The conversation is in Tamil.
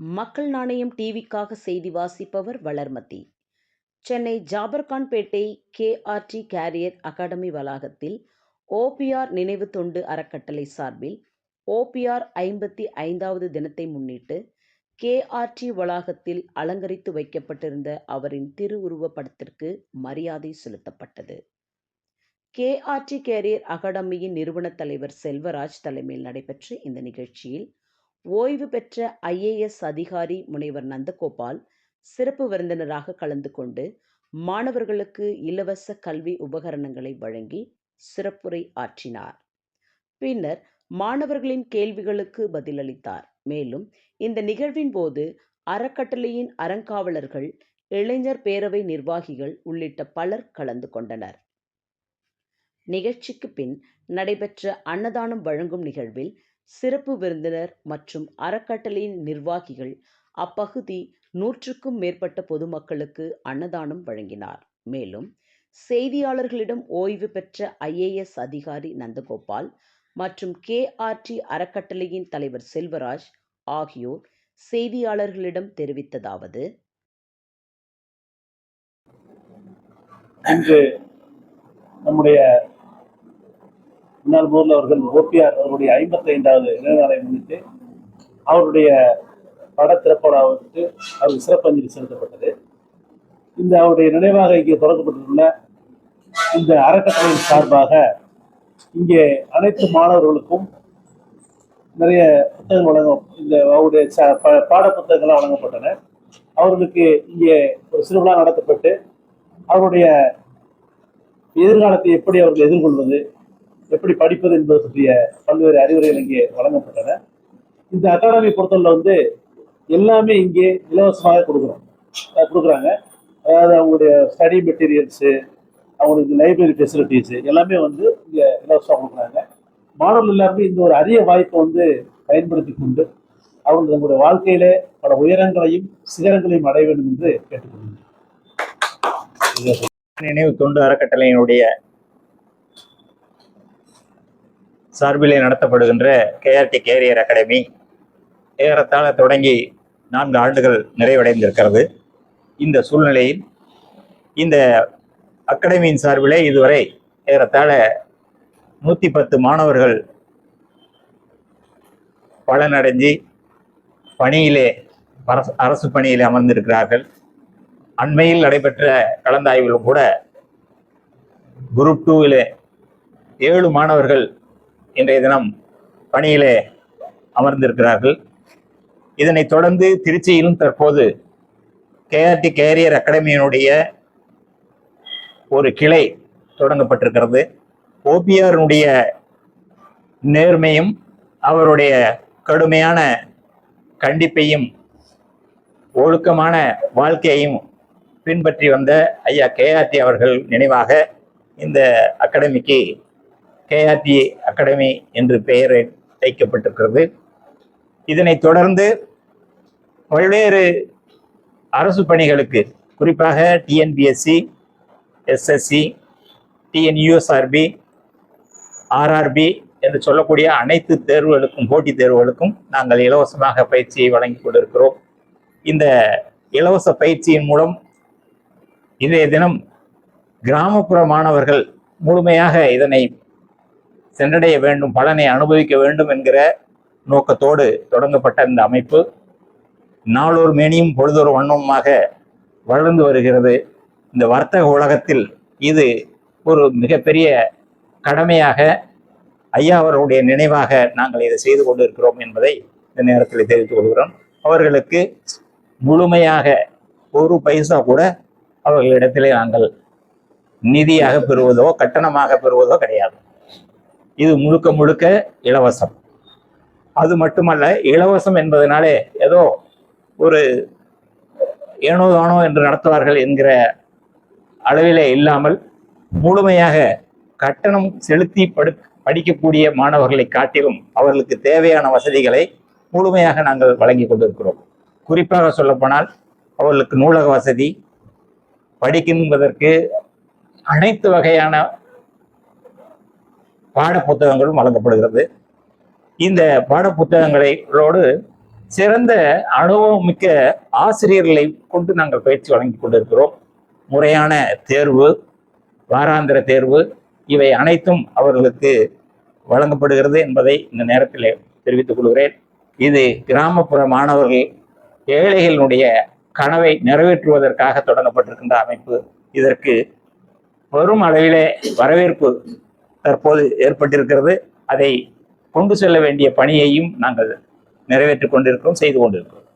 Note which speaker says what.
Speaker 1: மக்கள் நாணயம் டிவிக்காக செய்தி வாசிப்பவர் Valarmathi. Chennai Jafferkhanpet KRT career academy வளாகத்தில் ஓபிஆர் நினைவு தொண்டு அறக்கட்டளை சார்பில் ஓபிஆர் ஐம்பத்தி ஐந்தாவது தினத்தை முன்னிட்டு கேஆர்டி வளாகத்தில் அலங்கரித்து வைக்கப்பட்டிருந்த அவரின் திருவுருவப் படத்திற்கு மரியாதை செலுத்தப்பட்டது. கேஆர்டி கேரியர் அகாடமியின் நிறுவனத் தலைவர் செல்வராஜ் தலைமையில் நடைபெற்ற இந்த நிகழ்ச்சியில் ஓய்வு பெற்ற ஐஏஎஸ் அதிகாரி முனைவர் நந்தகோபால் சிறப்பு விருந்தினராக கலந்து கொண்டு மாணவர்களுக்கு இலவச கல்வி உபகரணங்களை வழங்கி சிறப்புரை ஆற்றினார். பின்னர் மாணவர்களின் கேள்விகளுக்கு பதிலளித்தார். மேலும் இந்த நிகழ்வின் போது அறக்கட்டளையின் அறங்காவலர்கள் இளைஞர் பேரவை நிர்வாகிகள் உள்ளிட்ட பலர் கலந்து கொண்டனர். நிகழ்ச்சிக்கு பின் நடைபெற்ற அன்னதானம் வழங்கும் நிகழ்வில் சிறப்பு விருந்தினர் மற்றும் அறக்கட்டளையின் நிர்வாகிகள் அப்பகுதி நூற்றுக்கும் மேற்பட்ட பொதுமக்களுக்கு அன்னதானம் வழங்கினார். மேலும் செய்தியாளர்களிடம் ஓய்வு பெற்ற ஐஏஎஸ் அதிகாரி நந்தகோபால் மற்றும் கேஆர்டி அறக்கட்டளையின் தலைவர் செல்வராஜ் ஆகியோர் செய்தியாளர்களிடம் தெரிவித்ததாவது
Speaker 2: இன்று நம்முடைய முன்னாள் முதல்வர் அவர்கள் ஓபிஆர் அவருடைய ஐம்பத்தி ஐந்தாவது நினைவு முன்னிட்டு அவருடைய பட திறப்படாவிட்டு அவருக்கு சிறப்பஞ்சலி செலுத்தப்பட்டது. இந்த அவருடைய நினைவாக இங்கே தொடங்கப்பட்டுள்ள இந்த அறக்கட்டளையின் சார்பாக இங்கே அனைத்து மாணவர்களுக்கும் நிறைய புத்தகங்கள் வழங்க இந்த அவருடைய பாட புத்தகங்கள்லாம் வழங்கப்பட்டன. அவர்களுக்கு இங்கே ஒரு சிறுவிழா நடத்தப்பட்டு அவருடைய எதிர்காலத்தை எப்படி அவர்கள் எதிர்கொள்வது எப்படி படிப்பது என்பது பற்றிய பல்வேறு அறிவுரைகள் இங்கே வழங்கப்பட்டன. இந்த அகாடமி பொறுத்தவரை வந்து எல்லாமே இங்கே இலவசமாக கொடுக்குறோம். கொடுக்குறாங்க. அதாவது அவங்களுடைய ஸ்டடி மெட்டீரியல்ஸு அவங்களுக்கு லைப்ரரி ஃபெசிலிட்டிஸு எல்லாமே வந்து இங்கே இலவசமாக கொடுக்குறாங்க. மாணவர்கள் எல்லாருமே இந்த ஒரு அரிய வாய்ப்பை வந்து பயன்படுத்தி கொண்டு அவர்கள் தங்களுடைய வாழ்க்கையிலே பல உயரங்களையும் சிகரங்களையும் அடைய வேண்டும் என்று கேட்டுக்கொள்கிறேன்
Speaker 3: நினைவு தொண்டு அறக்கட்டளையினுடைய சார்பிலே நடத்தப்படுகின்ற கேஆர்டி கேரியர் அகாடமி ஏறத்தாழ தொடங்கி நான்கு ஆண்டுகள் நிறைவடைந்திருக்கிறது. இந்த சூழ்நிலையில் இந்த அகாடமியின் சார்பிலே இதுவரை ஏறத்தாழ நூற்றி பத்து மாணவர்கள் பலனடைஞ்சு பணியிலே அரசு அரசு பணியிலே அமர்ந்திருக்கிறார்கள். அண்மையில் நடைபெற்ற கலந்தாய்விலும் கூட குரூப் டூவிலே ஏழு மாணவர்கள் இன்றைய தினம் பணியிலே அமர்ந்திருக்கிறார்கள். இதனைத் தொடர்ந்து திருச்சியிலும் தற்போது கேஆர்டி கேரியர் அகாடமியினுடைய ஒரு கிளை தொடங்கப்பட்டிருக்கிறது. ஓபிஆருடைய நேர்மையும் அவருடைய கடுமையான கண்டிப்பையும் ஒழுக்கமான வாழ்க்கையையும் பின்பற்றி வந்த ஐயா கேஆர்டி அவர்கள் நினைவாக இந்த அகாடமிக்கு கேஆர்டி அகாடமி என்று பெயர் வைக்கப்பட்டிருக்கிறது இதனைத் தொடர்ந்து பல்வேறு அரசு பணிகளுக்கு குறிப்பாக டிஎன்பிஎஸ்சி எஸ்எஸ்சி டிஎன்யூஎஸ்ஆர்பி ஆர்ஆர்பி என்று சொல்லக்கூடிய அனைத்து தேர்வுகளுக்கும் போட்டித் தேர்வுகளுக்கும் நாங்கள் இலவசமாக பயிற்சியை வழங்கி கொண்டிருக்கிறோம். இந்த இலவச பயிற்சியின் மூலம் இன்றைய தினம் கிராமப்புற மாணவர்கள் முழுமையாக இதனை சென்றடைய வேண்டும் பலனை அனுபவிக்க வேண்டும் என்கிற நோக்கத்தோடு தொடங்கப்பட்ட இந்த அமைப்பு. நாளொரு மேனியும் பொழுதொரு வண்ணமுமாக வளர்ந்து வருகிறது. இந்த வர்த்தக உலகத்தில் இது ஒரு மிகப்பெரிய கடமையாக ஐயா அவர்களுடைய நினைவாக நாங்கள் இதை செய்து கொண்டிருக்கிறோம் என்பதை இந்த நேரத்தில் தெரிவித்துக் கொள்கிறோம். அவர்களுக்கு முழுமையாக ஒரு பைசா கூட அவர்களிடத்திலே நாங்கள் நிதியாக பெறுவதோ கட்டணமாக பெறுவதோ கிடையாது. இது முழுக்க முழுக்க இலவசம். அது மட்டுமல்ல இலவசம் என்பதனாலே ஏதோ ஒரு ஏனோ தானோ என்று நடத்துவார்கள் என்கிற அளவிலே இல்லாமல் முழுமையாக கட்டணம் செலுத்தி படு படிக்கக்கூடிய மாணவர்களை காட்டிலும் அவர்களுக்கு தேவையான வசதிகளை முழுமையாக நாங்கள் வழங்கி கொண்டிருக்கிறோம். குறிப்பாக சொல்லப்போனால் அவர்களுக்கு நூலக வசதி படிக்கின்றதற்கு அனைத்து வகையான பாட புத்தகங்களும் வழங்கப்படுகிறது. இந்த பாட புத்தகங்களோடு சிறந்த அனுபவம் மிக்க ஆசிரியர்களை கொண்டு நாங்கள் பயிற்சி வழங்கி கொண்டிருக்கிறோம். முறையான தேர்வு வாராந்திர தேர்வு இவை அனைத்தும் அவர்களுக்கு வழங்கப்படுகிறது என்பதை இந்த நேரத்தில் தெரிவித்துக் கொள்கிறேன். இது கிராமப்புற மாணவர்கள் ஏழைகளினுடைய கனவை நிறைவேற்றுவதற்காக தொடங்கப்பட்டிருக்கின்ற அமைப்பு. இதற்கு பெரும் அளவிலே வரவேற்பு தற்போது ஏற்பட்டிருக்கிறது. அதை கொண்டு செல்ல வேண்டிய பணியையும் நாங்கள் நிறைவேற்றி கொண்டிருக்கிறோம் செய்து கொண்டிருக்கிறோம்.